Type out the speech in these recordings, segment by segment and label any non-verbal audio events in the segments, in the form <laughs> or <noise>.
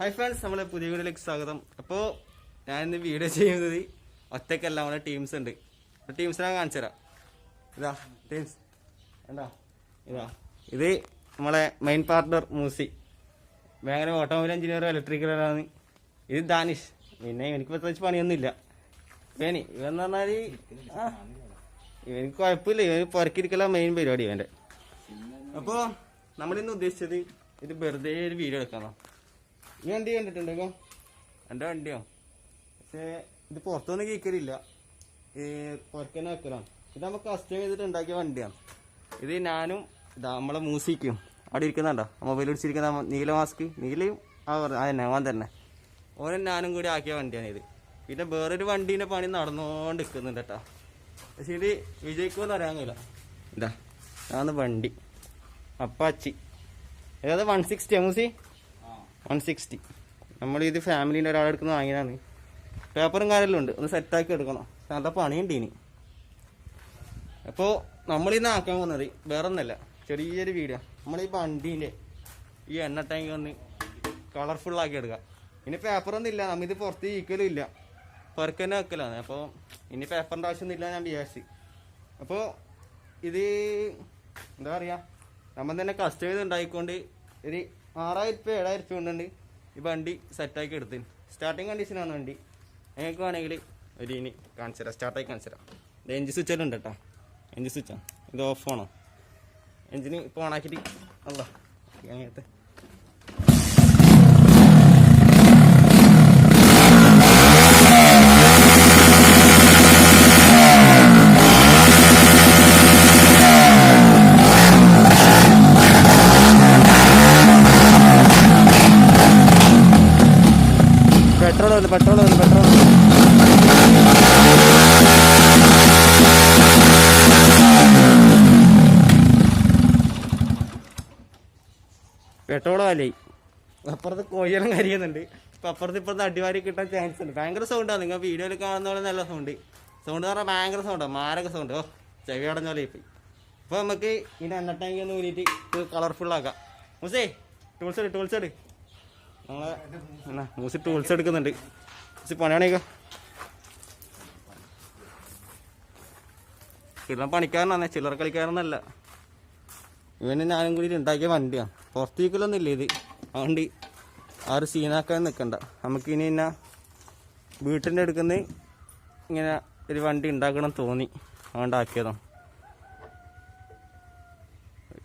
Hi friends നമ്മളെ പുതിയ വീഡിയോയിലേക്ക് സ്വാഗതം. അപ്പോൾ ഞാൻ ഇന്ന് വീഡിയോ ചെയ്യുന്നത് ഒറ്റയ്ക്കല്ല നമ്മളെ ടീംസ് ഉണ്ട്. ടീംസിനെ കാണിച്ചു തരാം. ഇതാ ടീംസ് എന്താ ഇതാ. ഇത് നമ്മളെ മെയിൻ പാർട്ണർ മൂസി. ഭയങ്കര ഓട്ടോമൊബൈൽ എഞ്ചിനീയറോ ഇലക്ട്രിക്കലാണ് ഇത് ദാനിഷ് പിന്നെ എനിക്ക് പ്രത്യേകിച്ച് പണിയൊന്നുമില്ല. വേണി ഇവന്ന് പറഞ്ഞാൽ ഇവനിക്ക് ഇവന് കുഴപ്പമില്ല. ഇവന് പുറക്കിരിക്കല മെയിൻ പരിപാടി ഇവന്റെ അപ്പോൾ നമ്മളിന്ന് ഉദ്ദേശിച്ചത് ഇത് വെറുതെ ഒരു വീഡിയോ എടുക്കാനോ ഈ വണ്ടി കണ്ടിട്ടുണ്ടോ എന്റെ വണ്ടിയോ? പക്ഷേ ഇത് പുറത്തൊന്നും കേൾക്കലില്ല ഈ പുറക്കനെ വെക്കലാണ് ഇത് നമുക്ക് കസ്റ്റം ചെയ്തിട്ട് ഉണ്ടാക്കിയ വണ്ടിയാണ് ഇത് ഞാനും ഇതാ നമ്മളെ മൂസിക്കും. അവിടെ ഇരിക്കുന്നുണ്ടോ? മൊബൈൽ പിടിച്ചിരിക്കുന്ന നീല മാസ്ക് നീലയും ആ പറഞ്ഞ അതന്നെ അവൻ തന്നെ. ഓനും ഞാനും കൂടി ആക്കിയ വണ്ടിയാണ് ഇത്. പിന്നെ വേറൊരു വണ്ടീന്റെ പണി നടന്നുകൊണ്ട് നിൽക്കുന്നുണ്ട് കേട്ടോ പക്ഷേ ഇത് വിജയിക്കുമെന്ന് അറിയാൻ കഴിയില്ല. ഇതാ അതാണ് വണ്ടി. അപ്പാച്ചി. ഏതാ വൺ സിക്സ്റ്റി മൂസി? വൺ സിക്സ്റ്റി നമ്മളിത് ഫാമിലീന്റെ ഒരാളെടുക്കുന്ന വാങ്ങിയതാണ്. പേപ്പറും കാര്യമെല്ലാം ഉണ്ട്. ഒന്ന് സെറ്റാക്കി എടുക്കണം. നല്ല പണിയുണ്ട് ഇനി. അപ്പോൾ നമ്മളിന്ന് ആക്കാൻ പോകുന്നത് വേറെ ഒന്നല്ല ചെറിയൊരു വീഡിയോ നമ്മൾ ഈ വണ്ടീന്റെ ഈ എണ്ണ ടാങ്ക് ഒന്ന് കളർഫുള്ളാക്കി എടുക്കുക ഇനി പേപ്പറൊന്നും ഇല്ല. നമ്മ ഇത് പുറത്ത് ഈക്കലും ഇല്ല. പെറുക്കന്നെ വെക്കലാണ്. അപ്പോൾ ഇനി പേപ്പറിന്റെ ആവശ്യമൊന്നും ഇല്ല ഞാൻ വിചാരിച്ചു. അപ്പോൾ ഇത് എന്താ പറയുക നമ്മൾ തന്നെ കസ്റ്റം ചെയ്ത് ഉണ്ടായിക്കൊണ്ട് ഒരു ആറായിരം രൂപ ഏഴായിരം കൊണ്ടുണ്ട്. ഈ വണ്ടി സെറ്റാക്കി എടുത്തിന് സ്റ്റാർട്ടിങ് കണ്ടീഷനാണ് വണ്ടി. നിങ്ങൾക്ക് വേണമെങ്കിൽ ഒരു ഇനി കാണിച്ചു തരാം. സ്റ്റാർട്ടായി കാണിച്ചു തരാം. ഇത് എഞ്ചിൻ സ്വിച്ച് എല്ലാം ഉണ്ട് കേട്ടോ. എഞ്ചിൻ സ്വിച്ചാണ് ഇത് ഓഫ് എഞ്ചിന് ഇപ്പോൾ ഓണാക്കിയിട്ട് അല്ല അങ്ങനത്തെ പെട്രോൾ അല്ലേ അപ്പുറത്ത് കോഴിയെല്ലാം കരിയുന്നുണ്ട്. ഇപ്പം അപ്പുറത്ത് ഇപ്പുറത്ത് അടിവാരി കിട്ടാൻ ചാൻസ് ഉണ്ട്. ഭയങ്കര സൗണ്ടാണ് നിങ്ങൾ വീഡിയോയിൽ കാണുന്ന പോലെ നല്ല സൗണ്ട് സൗണ്ട് എന്ന് പറഞ്ഞാൽ ഭയങ്കര സൗണ്ടാണ് മാരക സൗണ്ട് ഓ ചെവി അടഞ്ഞ പോലെ ഇപ്പം ഇപ്പോൾ നമുക്ക് എണ്ണ ടാങ്കി ഒന്ന് ഊരിയിട്ട് ആക്കാം. മുസേ ടൂൾസ് എടു ടൂൾസ് എടു നമ്മളെ മൂസി ടൂൾസ് എടുക്കുന്നുണ്ട്. മൂസി പണിയാണേക്കോ? ചില്ലറ പണിക്കാരനാണ് ചില്ലറ കളിക്കാരനല്ല. ഇവന് ഞാനും കൂടി ഉണ്ടാക്കിയ വണ്ടിയാണ് പുറത്തേക്കൊന്നും ഇല്ല ഇത്. അതുകൊണ്ട് ആറ് സീനാക്കാൻ നിൽക്കണ്ട നമുക്ക് ഇനി എന്നാ വീട്ടിന്റെ അടുക്കുന്ന ഇങ്ങനെ ഒരു വണ്ടി ഉണ്ടാക്കണം തോന്നി. അതുകൊണ്ട്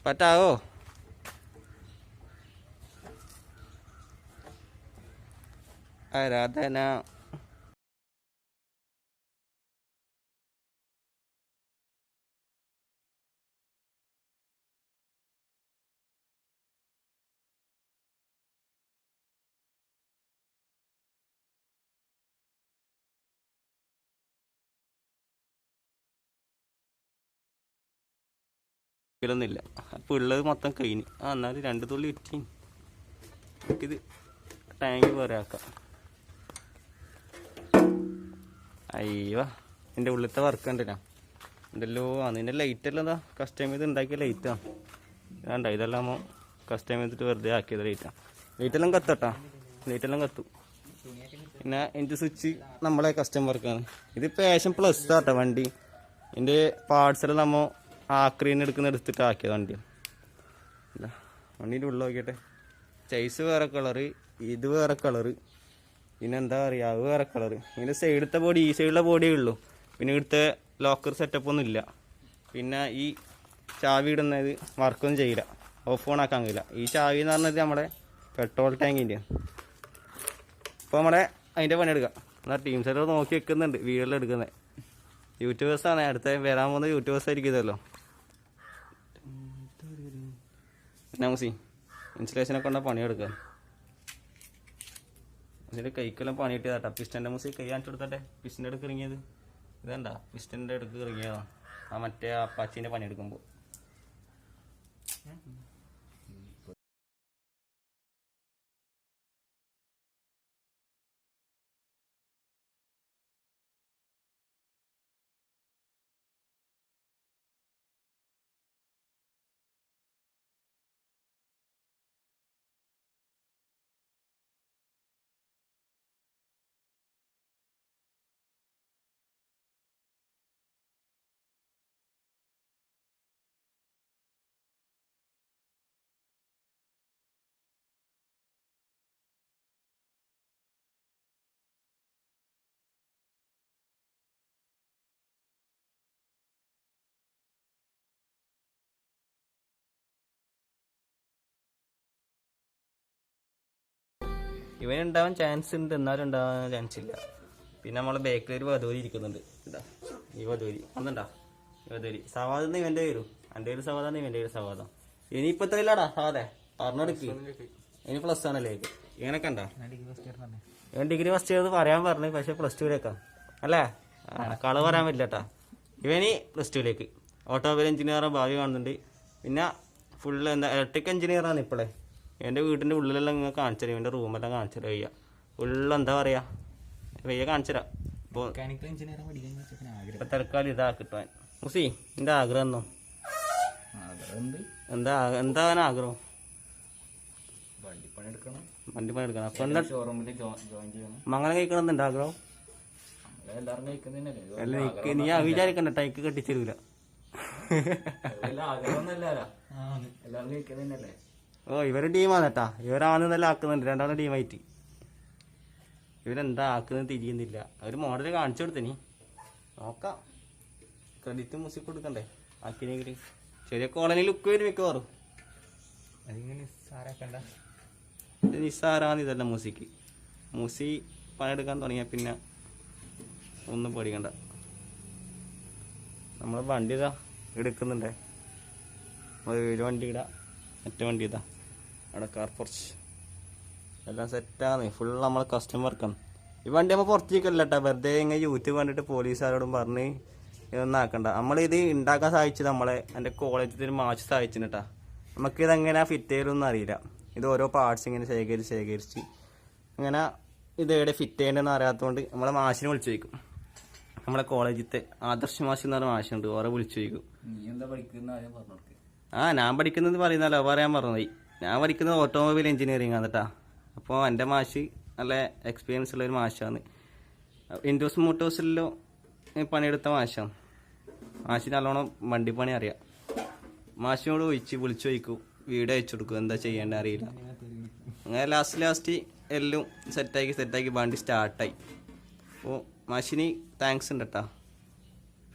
പറ്റാവോ? ആരാധന ഇതൊന്നുമില്ല അപ്പോൾ ഉള്ളത് മൊത്തം കഴിഞ്ഞ്. ആ എന്നാൽ രണ്ട് തുള്ളി ഇറ്റി ഇത് ടാങ്ക് വേറെ ആക്കാം. അയ്യോ എന്റെ ഉള്ളിത്തെ വർക്ക് കണ്ടില്ല എന്തല്ലോ അതിന്റെ ലൈറ്റ് അല്ല എന്താ? കസ്റ്റം ചെയ്ത് ഉണ്ടാക്കിയ ലൈറ്റാണ് വേണ്ട ഇതെല്ലാം കസ്റ്റം ചെയ്തിട്ട് വെറുതെ ആക്കിയത് ലൈറ്റാണ് ലൈറ്റെല്ലാം കത്തട്ടാ. ലൈറ്റെല്ലാം കത്തു. പിന്നെ എന്റെ സ്വിച്ച് നമ്മളെ കസ്റ്റം വർക്കാണ് ഇത് പാഷൻ പ്ലസ് ആട്ടോ വണ്ടി. എന്റെ പാർട്സ് എല്ലാം നമ്മ ആക്രീന്ന് എടുക്കുന്ന എടുത്തിട്ട് ആക്കിയത് വണ്ടി അല്ല വണ്ടീന്റെ ഉള്ളിൽ നോക്കിയട്ടെ. ചൈസ് വേറെ കളറ് ഇത് വേറെ കളറ് പിന്നെ എന്താ പറയുക അത് വേറെ കളറ് ഇതിന്റെ സൈഡത്തെ ബോഡി ഈ സൈഡിലെ ബോഡിയേ ഉള്ളൂ. പിന്നെ ഇവിടുത്തെ ലോക്കർ സെറ്റപ്പ് ഒന്നും ഇല്ല. പിന്നെ ഈ ചാവി ഇടുന്നത് വർക്കൊന്നും ചെയ്യില്ല. ഓഫ് ഓൺ ആക്കാൻ കഴിയില്ല. ഈ ചാവി എന്ന് പറഞ്ഞത് നമ്മുടെ പെട്രോൾ ടാങ്കിന്റെ ഇപ്പോൾ നമ്മുടെ അതിന്റെ പണിയെടുക്കാം എന്നാൽ ടീം എല്ലാം നോക്കി വെക്കുന്നുണ്ട് വീഡിയോയിൽ എടുക്കുന്നത്. യൂട്യൂബേഴ്സാണ് അടുത്ത വരാൻ പോകുന്ന യൂട്യൂബേഴ്സ് ആയിരിക്കും ഇതല്ലോ നമസി ഇൻസുലേഷനെ കൊണ്ടാ പണിയെടുക്കാൻ ഇതിന്റെ കൈക്കെല്ലാം പണി കിട്ടിയതാട്ടാ. പിസ്റ്റന്റെ മുസി കൈ കാണിച്ചു കൊടുത്തട്ടെ. പിസ്റ്റിന്റെ അടുക്ക് ഇറങ്ങിയത്. ഇതണ്ട. പിസ്റ്റന്റെ അടുക്ക് ഇറങ്ങിയതാണ് ആ മറ്റേ പണി പണിയെടുക്കുമ്പോൾ ഇവൻ ഉണ്ടാവാൻ ചാൻസ് ഉണ്ട് എന്നാലും ഉണ്ടാവാൻ ചാൻസ് ഇല്ല. പിന്നെ നമ്മളെ ബേക്കിൽ ഒരു വധൂരി ഇരിക്കുന്നുണ്ട്. ഇതാ ഈ വധൂരി. ഒന്നുണ്ടാ ഈ വധൂരി. സവാദം ഇവന്റെ വരും എന്റെ ഒരു സവാദം ഇവന്റെ ഒരു സവാദം. ഇനി ഇപ്പൊ എത്രയില്ലാടാ സവാദേ? പറഞ്ഞെടുക്കി ഇനി പ്ലസ് ആണല്ലേ ഇങ്ങനൊക്കെ ഉണ്ടാ? ഇവൻ ഡിഗ്രി ഫസ്റ്റ് ചെയ്ത് പറയാൻ പറഞ്ഞു പക്ഷെ പ്ലസ് ടുവിലേക്കാ അല്ലേ? കള പറയാൻ പറ്റില്ല കേട്ടാ ഇവനി പ്ലസ് ടുവിലേക്ക് ഓട്ടോമൊബൈൽ എഞ്ചിനീയർ ഭാവി കാണുന്നുണ്ട്. പിന്നെ ഫുള്ള് എന്താ ഇലക്ട്രിക് എഞ്ചിനീയറാണ് ഇപ്പോഴേ എന്റെ വീടിന്റെ ഉള്ളിലെല്ലാം ഇങ്ങനെ കാണിച്ചു തരാം എന്റെ റൂമെല്ലാം കാണിച്ചു തരാം വയ്യ. ഉള്ള എന്താ പറയാ? വയ്യ കാണിച്ചു തരാം ഇപ്പോൾ ഇപ്പം തൽക്കാലം ഇതാ കിട്ടുവാൻ. മുസി എന്റെ ആഗ്രഹം എന്നോ എന്താ എന്താ ആഗ്രഹം? വണ്ടി പണി എടുക്കണം. വണ്ടി പണി എടുക്കണം അപ്പം ഷോറൂമിൽ ജോയിൻ ചെയ്യണം. മംഗലം കഴിക്കണമെന്നുണ്ട് ആഗ്രഹം? അല്ല? നീ വിചാരിക്കണ്ട ടൈക്ക് കെട്ടിച്ചേരൂല. <laughs> എല്ലാവരും കഴിക്കുന്നതന്നെയല്ലേ ഓ ഇവർ ടീമാണ് കേട്ടാ. ഇവരാണെന്നല്ല ആക്കുന്നുണ്ട്. രണ്ടാമത്തെ ടീമായിട്ട്. ഇവരെന്താ ആക്കുന്നത് തിരിയുന്നില്ല. അവർ മോഡൽ കാണിച്ചു കൊടുത്തിനി നോക്കാം. ക്രെഡിറ്റ് മ്യൂസിക് കൊടുക്കണ്ടേ? ആക്കിനെങ്കിൽ ചെറിയ കോളനി ലുക്ക് വരും മിക്കവാറും. അതിങ്ങനെ സാറാക്കണ്ട ഇത് നിസ്സാരാണ് ഇതല്ല മൂസിക്ക് മൂസി പണിയെടുക്കാൻ തുടങ്ങിയ പിന്നെ ഒന്നും പേടിക്കണ്ട. നമ്മൾ വണ്ടി ഇതാ എടുക്കുന്നുണ്ടേ. ഒരു വണ്ടി ഇടാം. മറ്റേ വണ്ടി ഇതാ. അവിടെ കാർ പുറച്ച് എല്ലാം സെറ്റാണ് ഫുൾ നമ്മൾ കസ്റ്റമർ വർക്കാണ് ഈ വണ്ടി നമ്മൾ പുറത്തേക്കല്ല കേട്ടോ വെറുതെ ഇങ്ങനെ യൂട്യൂബ് കണ്ടിട്ട് പോലീസുകാരോടും പറഞ്ഞ് ഇതൊന്നും ആക്കണ്ട. നമ്മളിത് ഉണ്ടാക്കാൻ സഹായിച്ചത് നമ്മളെ എന്റെ കോളേജിൽ ഒരു മാച്ച് സഹായിച്ചിന് കേട്ടോ നമുക്കിത് എങ്ങനെ ഫിറ്റ് ചെയ്യലൊന്നും അറിയില്ല. ഇത് ഓരോ പാർട്സ് ഇങ്ങനെ ശേഖരിച്ച് ശേഖരിച്ച് അങ്ങനെ ഇത് എവിടെ ഫിറ്റ് ചെയ്യേണ്ടതെന്ന് അറിയാത്തതുകൊണ്ട് നമ്മളെ മാഷിനെ വിളിച്ചു ചോദിക്കും. നമ്മളെ കോളേജിലത്തെ ആദർശ് മാഷ് എന്ന് പറഞ്ഞ മാഷുണ്ട്. ഓരെ വിളിച്ചു പറഞ്ഞു ആ ഞാൻ പഠിക്കുന്നത് പറയുന്നല്ലോ. പറയാൻ പറഞ്ഞതായി ഞാൻ പഠിക്കുന്നത് ഓട്ടോമൊബൈൽ എഞ്ചിനീയറിംഗ് ആണ് കേട്ടാ അപ്പോൾ എന്റെ മാഷി നല്ല എക്സ്പീരിയൻസ് ഉള്ള ഒരു മാഷാണ്. ഇൻഡോസ് മോട്ടോഴ്സിലോ പണിയെടുത്ത മാഷാണ്. മാഷി നല്ലോണം വണ്ടി പണി അറിയാം. മാഷിനോട് ഒഴിച്ച് വിളിച്ചു ചോദിക്കും വീട് അയച്ചു കൊടുക്കും എന്താ ചെയ്യേണ്ടത് അറിയില്ല. അങ്ങനെ ലാസ്റ്റ് ലാസ്റ്റ് എല്ലാം സെറ്റാക്കി സെറ്റാക്കി വണ്ടി സ്റ്റാർട്ടായി അപ്പോൾ മാഷിന് താങ്ക്സ് ഉണ്ട് കേട്ടാ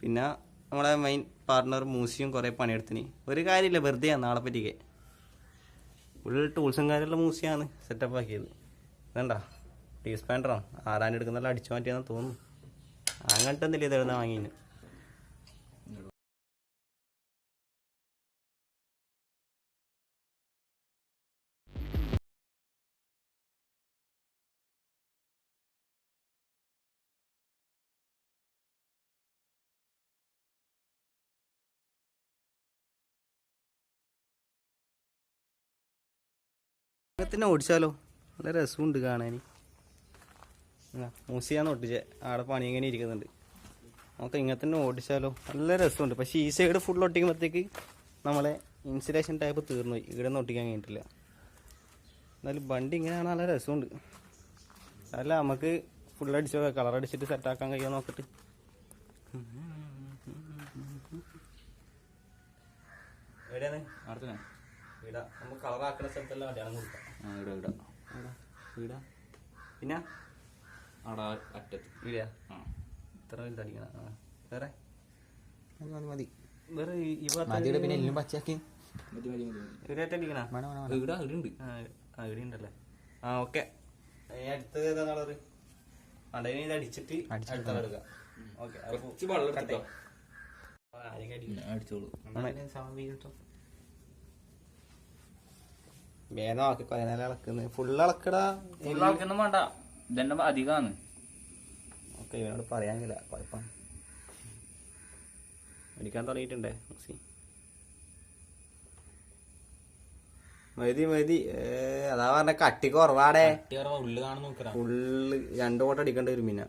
പിന്നെ നമ്മളെ മെയിൻ പാർട്ണർ മൂസിയും കുറേ പണിയെടുത്തിന്. ഒരു കാര്യമില്ല വെറുതെയാണ് നാളെ പറ്റിക്കേ. ഫുൾ ടൂൾസും കാര്യമുള്ള മൂസിയാണ് സെറ്റപ്പ് ആക്കിയത്. വേണ്ട ടീ സ്പാൻഡറാണ് ആരാൻ എടുക്കുന്നുള്ള അടിച്ചു മാറ്റിയെന്ന് തോന്നുന്നു. അങ്ങനത്തെ എന്തെങ്കിലും ഇതെഴുതാൻ വാങ്ങിന് ഇങ്ങനത്തെ ഓടിച്ചാലോ? നല്ല രസമുണ്ട് കാണാൻ മൂസിയാന്ന് ഒട്ടിച്ചേ ആടെ പണി ഇങ്ങനെ ഇരിക്കുന്നുണ്ട്. നമുക്ക് ഇങ്ങനെ തന്നെ ഓടിച്ചാലോ? നല്ല രസമുണ്ട്. പക്ഷേ ഈ സൈഡ് ഫുൾ ഒട്ടിക്കുമ്പോഴത്തേക്ക് നമ്മളെ ഇൻസുലേഷൻ ടൈപ്പ് തീർന്നു ഇവിടെ നിന്ന് ഒട്ടിക്കാൻ കഴിഞ്ഞിട്ടില്ല. എന്നാലും വണ്ടി ഇങ്ങനെയാണ് നല്ല രസമുണ്ട്. അല്ല നമുക്ക് ഫുൾ അടിച്ച് കളർ അടിച്ചിട്ട് സെറ്റാക്കാൻ കഴിയുമോ നോക്കട്ടെ. എവിടെയാണ്? അടുത്തന്നെ ഇവിടെ നമുക്ക് കളറാക്കുന്ന സ്ഥലത്തെല്ലാം അടയാളം കൊടുക്കാം ഇവിടെ ഇവിടെ പിന്നെ? അവിടെ അറ്റത്ത്. വീടാ ആ. ഇത്ര വലുതടിക്കണം ആ. വേറെ? മതി. വേറെ ഈ- ഭാഗത്ത് പിന്നെ എല്ലാം പച്ചയാക്കി. ഇവിടെ ഇവിടെ ഉണ്ട്. ആ ആ, ഇവിടെ ഉണ്ടല്ലേ? ആ ഓക്കെ. അടുത്തത് ഏതാ കളറ്? അടയിന് ഇത് അടിച്ചിട്ട് അടുത്ത കളർ ഓക്കെ അടിച്ചോളൂ. സമയം വേഗം ആക്കി കൊറേ നേരം ഇളക്കുന്നത് ഫുള്ള് ഇളക്കടാ വേണ്ട. അധികമാണ് ഓക്കെ ഇവനോട് പറയാനില്ല കുഴപ്പം. അടിക്കാൻ തുടങ്ങിയിട്ടുണ്ടേ മുസി. മതി മതി. അതാ പറഞ്ഞ കട്ടി കുറവാടേ. ഉള്ളു രണ്ടു നോക്കറാ ഫുള്ള് രണ്ട് കോട്ട അടിക്കേണ്ടി വരും പിന്നെ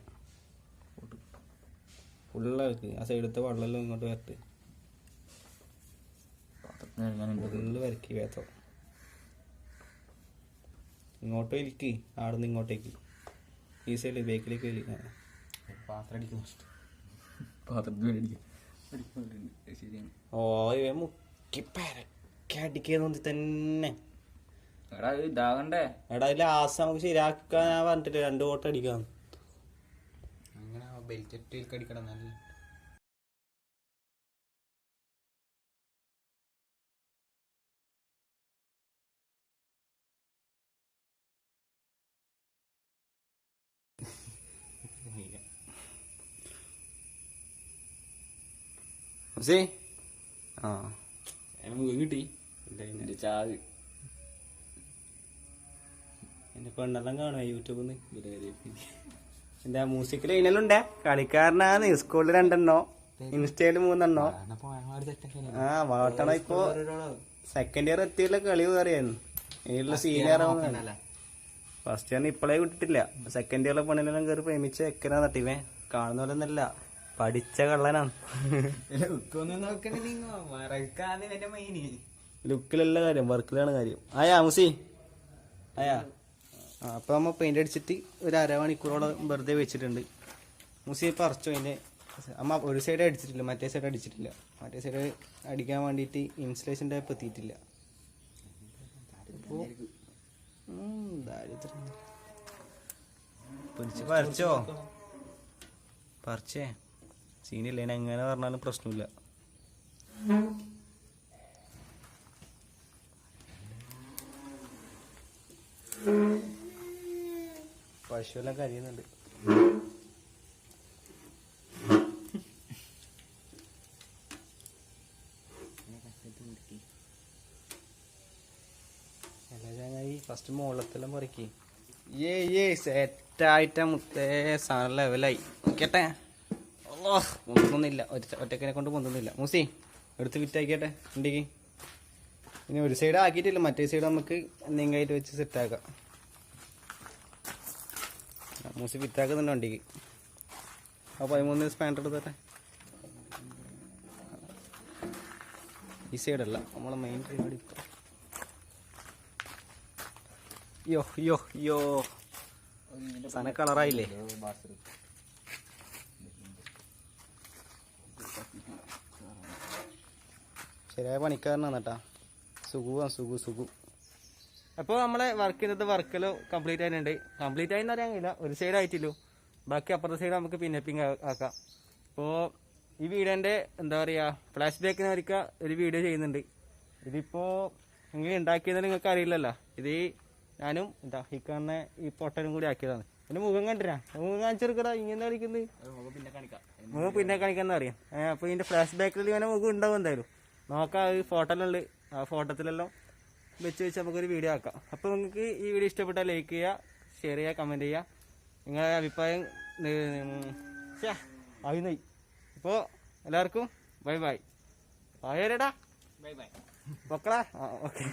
ഫുള്ള് ആ സൈഡത്തെ വെള്ളമെല്ലാം ഇങ്ങോട്ട് വരട്ട്. ഫുള്ള് വരക്കി വേത്തോ ഇങ്ങോട്ട് വലിക്ക് നിന്ന് ഇങ്ങോട്ടേക്ക്. ഈ സൈഡിൽ ബേക്കിലേക്ക് വലിക്ക പാത്രം അടിക്കുന്നു പാത്രത്തിൽ അടിക്കും. ശരിയാണ് ഓ ഇവ മുക്കി അടിക്കേ അടിക്കുന്നത് തന്നെ. എടാ ഇതാകണ്ടേ? എടാ ആസ് നമുക്ക് ശരിയാക്കാൻ പറഞ്ഞിട്ടില്ല. രണ്ട് വോട്ട് അടിക്കാം അങ്ങനെ ബെൽറ്റ് അടിക്കണം നല്ല ആ. കിട്ടി. എന്റെ ചാവ്. എന്റെ പെണ്ണെല്ലാം കാണുക യൂട്യൂബിൽ നിന്ന് എന്താ മ്യൂസിക്കിൽ ഇതിനെല്ലാം കളിക്കാരനാണ്. സ്കൂളിൽ രണ്ടെണ്ണോ? ഇൻസ്റ്റയിൽ മൂന്നെണ്ണോ? ആ വാട്ടണ. ഇപ്പോ സെക്കൻഡ് ഇയർ എത്തിയുള്ള കളി കയറിയായിരുന്നു ഇതിലുള്ള സീനിയർ ആവുന്നതാണ് ഫസ്റ്റ് ഇയർ ഇപ്പോഴേ വിട്ടിട്ടില്ല സെക്കൻഡ് ഇയറിലെ പെണ്ണിനെല്ലാം കയറി പ്രേമിച്ച എക്കനാ തട്ടിവേ കാണുന്ന പോലെ ഒന്നല്ല പഠിച്ച കള്ളനാണ്. <laughs> ലുക്കിലല്ല കാര്യം വർക്കിലാണ് കാര്യം. ആയാ മുസി? ആയാ? അപ്പൊ നമ്മ പെയിന്റ് അടിച്ചിട്ട് ഒരു അരമണിക്കൂറോളം വെറുതെ വെച്ചിട്ടുണ്ട്. മുസി പറിച്ചു അതിന്റെ അമ്മ ഒരു സൈഡ് അടിച്ചിട്ടില്ല മറ്റേ സൈഡ് അടിച്ചിട്ടില്ല. മറ്റേ സൈഡ് അടിക്കാൻ വേണ്ടിയിട്ട് ഇൻസുലേഷൻ ടൈപ്പ് എത്തിയിട്ടില്ല. അപ്പോ ഉം, ദാരിദ്ര്യം. പിടിച്ച് പറിച്ചോ? പറിച്ചേ? സീനില്ല. ഞാൻ എങ്ങനെ പറഞ്ഞാലും പ്രശ്നമില്ല. പശുവെല്ലാം ചങ്ങായി? ഫസ്റ്റ് മുകളത്തെല്ലാം പറിക്കേ. ഏ ഏ സെറ്റായിട്ട് മുത്തേ. സാധനം ലെവലായി നോക്കിയട്ടെ ഓ പൊന്തുന്നില്ല. ഒറ്റ ഒറ്റക്കിനെ കൊണ്ട് പൊന്തുന്നില്ല. മൂസി എടുത്ത് വിറ്റാക്കിയട്ടെ ഉണ്ടെങ്കിൽ ഇനി ഒരു സൈഡ് ആക്കിയിട്ടില്ല. മറ്റേ സൈഡ് നമുക്ക് എന്തെങ്കിലും വെച്ച് സെറ്റാക്കാം മൂസി വിറ്റാക്കുന്നുണ്ട് വണ്ടിക്ക്. ആ പതിമൂന്ന് സ്പാൻഡർ എടുത്തട്ടെ ഈ സൈഡല്ല നമ്മളെ മെയിൻ പരിപാടി. യോ യോ യോ സാധനം കളറായില്ലേ ശരിയായ പണിക്കാരനാണ് കേട്ടാ. സുഖുവാണ് സുഖു സുഖു. അപ്പോൾ നമ്മളെ വർക്ക് ചെയ്തത് വർക്കെല്ലാം കംപ്ലീറ്റ് ആയിട്ടുണ്ട്. കംപ്ലീറ്റ് ആയെന്ന് അറിയാൻ കഴിയില്ല. ഒരു സൈഡ് ആയിട്ടില്ലോ. ബാക്കി അപ്പുറത്തെ സൈഡ് നമുക്ക് പിന്നപ്പിങ് ആക്കാം. അപ്പോൾ ഈ വീടിന്റെ എന്താ പറയുക ഫ്ലാഷ് ബാക്കിന് വരിക്ക ഒരു വീഡിയോ ചെയ്യുന്നുണ്ട്. ഇതിപ്പോൾ നിങ്ങൾ ഉണ്ടാക്കിയതെന്ന് നിങ്ങൾക്ക് അറിയില്ലല്ലോ. ഇത് ഞാനും എന്താ ഈ കാണുന്ന ഈ പൊട്ടനും കൂടി ആക്കിയതാണ്. എന്റെ മുഖം കണ്ടിരാ മുഖം കാണിച്ചെടുക്കടാ. ഇങ്ങനെ കളിക്കുന്നത് പിന്നെ കാണിക്കാം. മുഖം പിന്നെ കാണിക്കാന്ന് അറിയാം അപ്പോൾ ഇതിന്റെ ഫ്ലാഷ് ബാക്കിൽ ഇങ്ങനെ മുഖം ഉണ്ടാവും എന്തായാലും. നോക്കാം ഈ ഫോട്ടോയിലുണ്ട്. ആ ഫോട്ടോത്തിലെല്ലാം വെച്ച് വെച്ച് നമുക്കൊരു വീഡിയോ ആക്കാം. അപ്പോൾ നിങ്ങൾക്ക് ഈ വീഡിയോ ഇഷ്ടപ്പെട്ടാൽ ലൈക്ക് ചെയ്യുക ഷെയർ ചെയ്യുക കമന്റ് ചെയ്യുക. നിങ്ങളുടെ അഭിപ്രായം ആയി അപ്പോൾ എല്ലാവർക്കും bye bye bye bye bye മക്കളാ ആ ഓക്കെ.